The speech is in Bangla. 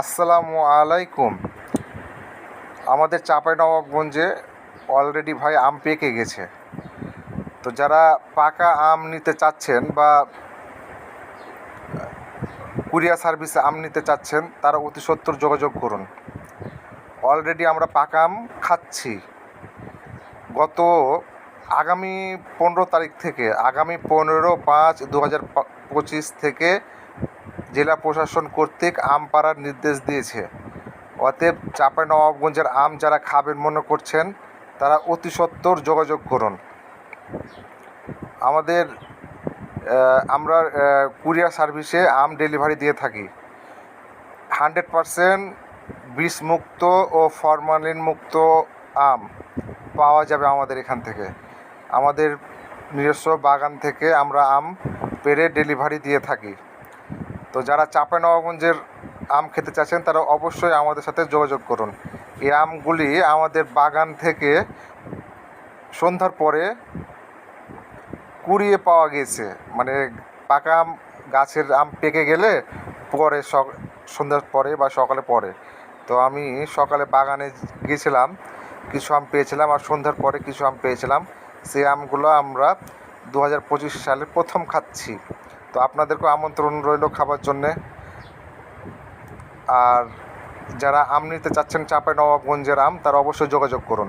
আসসালামু আলাইকুম। আমাদের নবাবগঞ্জে অলরেডি ভাই আম পেকে গেছে। তো যারা পাকা আম নিতে চাচ্ছেন বা, কুরিয়ার সার্ভিসে আম নিতে চাচ্ছেন, তারা অতি সত্তর যোগাযোগ করুন। অলরেডি আমরা পাকা আম খাচ্ছি। গত আগামী পনেরো তারিখ থেকে, আগামী পনেরো পাঁচ দু হাজার পঁচিশ থেকে জেলা প্রশাসন কর্তৃক আম পাড়ার নির্দেশ দিয়েছে। অতএব চাঁপাই নবাবগঞ্জের আম যারা খাবেন মনে করছেন, তারা অতি সত্বর যোগাযোগ করুন। আমাদের আমরা কুরিয়ার সার্ভিসে আম ডেলিভারি দিয়ে থাকি। হান্ড্রেড পারসেন্ট বিষমুক্ত ও ফরমালিন মুক্ত আম পাওয়া যাবে আমাদের এখান থেকে। আমাদের নিজস্ব বাগান থেকে আমরা আম পেরে ডেলিভারি দিয়ে থাকি। তো যারা চাঁপাইনবাবগঞ্জের আম খেতে চাচ্ছেন, তারা অবশ্যই আমাদের সাথে যোগাযোগ করুন। এই আমগুলি আমাদের বাগান থেকে সন্ধ্যার পরে কুড়িয়ে পাওয়া গেছে। মানে পাকা আম, গাছের আম পেকে গেলে পরে সন্ধ্যার পরে বা সকালে পরে। তো আমি সকালে বাগানে গিয়েছিলাম কিছু আম পেয়েছিলাম আর সন্ধ্যার পরে কিছু আম পেয়েছিলাম। সেই আমগুলো আমরা দু হাজার পঁচিশ সালে প্রথম খাচ্ছি। তো আপনাদেরকেও আমন্ত্রণ রইল খাবার জন্যে। আর যারা আম নিতে চাচ্ছেন চাঁপাই নবাবগঞ্জের আম, তারা অবশ্যই যোগাযোগ করুন।